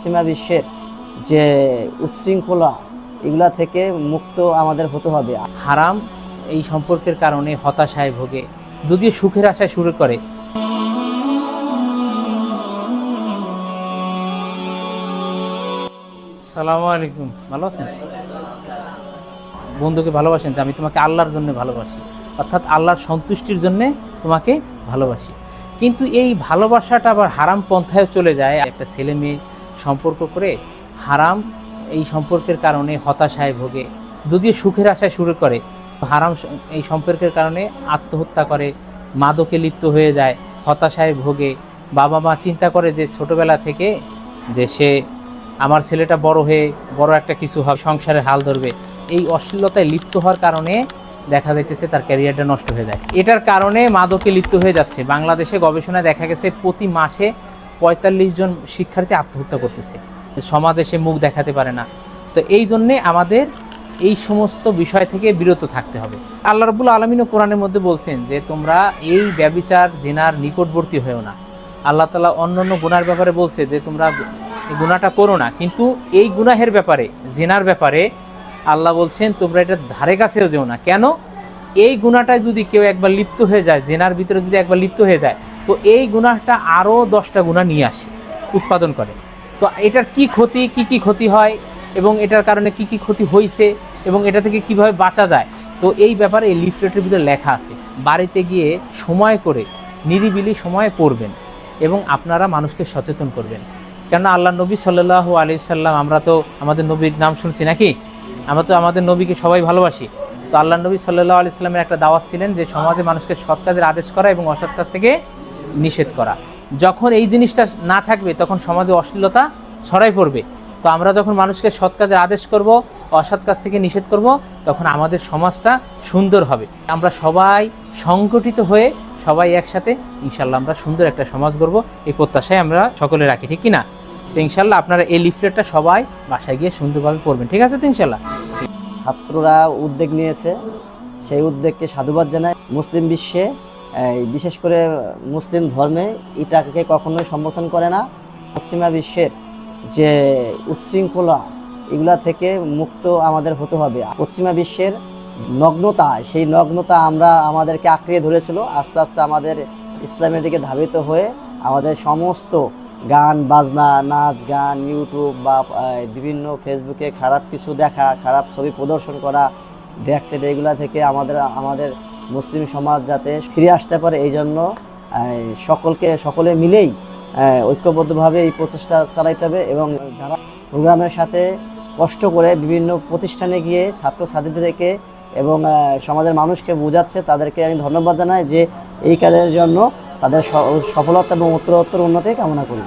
পশ্চিমা বিশ্বের যে উচ্ছৃঙ্খলা এগুলা থেকে মুক্ত আমাদের হতে হবে। হারাম এই সম্পর্কের কারণে হতাশায় ভোগে যদিও সুখের আশায় শুরু করে। সালামু আলাইকুম। ভালো আছেন? বন্ধুকে ভালোবাসেন যে আমি তোমাকে আল্লাহর জন্য ভালোবাসি। অর্থাৎ আল্লাহর সন্তুষ্টির জন্য তোমাকে ভালোবাসি। কিন্তু এই ভালোবাসাটা আবার হারাম পন্থায় চলে যায়। একটা ছেলে মেয়ে সম্পর্ক করে হারাম এই সম্পর্কের কারণে হতাশায় ভোগে। যদিও সুখের আশায় শুরু করে, হারাম এই সম্পর্কের কারণে আত্মহত্যা করে, মাদকে লিপ্ত হয়ে যায়, হতাশায় ভোগে। বাবা মা চিন্তা করে যে ছোটবেলা থেকে যে সে আমার ছেলেটা বড় হয়ে বড় একটা কিছু হবে সংসারে হাল ধরবে। এই অশ্লীলতায় লিপ্ত হওয়ার কারণে দেখা যাইতেছে তার ক্যারিয়ারটা নষ্ট হয়ে যায়। এটার কারণে মাদকে লিপ্ত হয়ে যাচ্ছে। বাংলাদেশে গবেষণায় দেখা গেছে প্রতি মাসে পঁয়তাল্লিশ জন শিক্ষার্থী আত্মহত্যা করতেছে। সমাজে সে মুখ দেখাতে পারে না। তো এই জন্যে আমাদের এই সমস্ত বিষয় থেকে বিরত থাকতে হবে। আল্লাহ রবুল আলমিনও কোরআনের মধ্যে বলছেন যে, তোমরা এই ব্যবিচার জেনার নিকটবর্তী হয়েও না। আল্লাহ তালা অন্য অন্য গুণার ব্যাপারে বলছে যে, তোমরা গুনাহটা করো না। কিন্তু এই গুনাহের ব্যাপারে, জেনার ব্যাপারে আল্লাহ বলছেন, তোমরা এটা ধারে কাছেও যেও না। কেন? এই গুণাটায় যদি কেউ একবার লিপ্ত হয়ে যায়, জেনার ভিতরে যদি একবার লিপ্ত হয়ে যায় তো এই গুনাহটা আরও দশটা গুণা নিয়ে আসে, উৎপাদন করে। তো এটার কি ক্ষতি, কি কি ক্ষতি হয়, এবং এটার কারণে কি কি ক্ষতি হয়েছে এবং এটা থেকে কীভাবে বাঁচা যায়, তো এই ব্যাপারে এই লিফলেটের ভিতরে লেখা আছে, বাড়িতে গিয়ে সময় করে, নিরিবিলি সময় পড়বেন, এবং আপনারা মানুষকে সচেতন করবেন। কেননা আল্লাহ নবী সাল্লাহ আলি সাল্লাম, আমরা তো আমাদের নবীর নাম শুনছি নাকি? আমরা তো আমাদের নবীকে সবাই ভালোবাসি। তো আল্লাহ নবী সাল্লাহ আলি সাল্লামের একটা দাওয়াত ছিলেন যে, সমাজে মানুষকে সৎ কাজের আদেশ করা এবং অসৎ কাজ থেকে নিষেধ করা। যখন এই জিনিসটা না থাকবে, তখন সমাজে অশ্লীলতা ছড়াই পড়বে। তো আমরা যখন মানুষকে সৎ কাজের আদেশ করব, অসৎ কাজ থেকে নিষেধ করব, তখন আমাদের সমাজটা সুন্দর হবে। আমরা সবাই সংগঠিত হয়ে সবাই একসাথে ইনশাল্লাহ আমরা সুন্দর একটা সমাজ গড়ব। এই প্রত্যাশায় আমরা সকলে রাখি, ঠিক কি না তো ইনশাল্লাহ আপনারা এই লিফলেটটা সবাই বাসায় গিয়ে সুন্দরভাবে পড়বেন, ঠিক আছে তো ইনশাল্লাহ? ছাত্ররা উদ্যোগ নিয়েছে। সেই উদ্যোগকে সাধুবাদ জানায়। মুসলিম বিশ্বে বিশেষ করে মুসলিম ধর্মে এটাকে কখনোই সমর্থন করে না। পশ্চিমা বিশ্বের যে উচ্ছৃঙ্খলা, এগুলা থেকে মুক্ত আমাদের হতে হবে। পশ্চিমা বিশ্বের নগ্নতা, সেই নগ্নতা আমরা আমাদেরকে আঁকড়িয়ে ধরেছিল, আস্তে আস্তে আমাদের ইসলামের দিকে ধাবিত হয়ে আমাদের সমস্ত গান, বাজনা, নাচ, গান, ইউটিউব বা বিভিন্ন ফেসবুকে খারাপ কিছু দেখা, খারাপ ছবি প্রদর্শন করা ড্যাক্সেট এগুলা থেকে আমাদের আমাদের মুসলিম সমাজ যাতে ফিরে আসতে পারে এই জন্য সকলকে, সকলে মিলেই ঐক্যবদ্ধভাবে এই প্রচেষ্টা চালাইতে হবে এবং যারা প্রোগ্রামের সাথে কষ্ট করে বিভিন্ন প্রতিষ্ঠানে গিয়ে ছাত্রছাত্রীদেরকে এবং সমাজের মানুষকে বোঝাচ্ছে, তাদেরকে আমি ধন্যবাদ জানাই যে এই কাজের জন্য তাদের সফলতা এবং উত্তরোত্তর উন্নতি কামনা করি।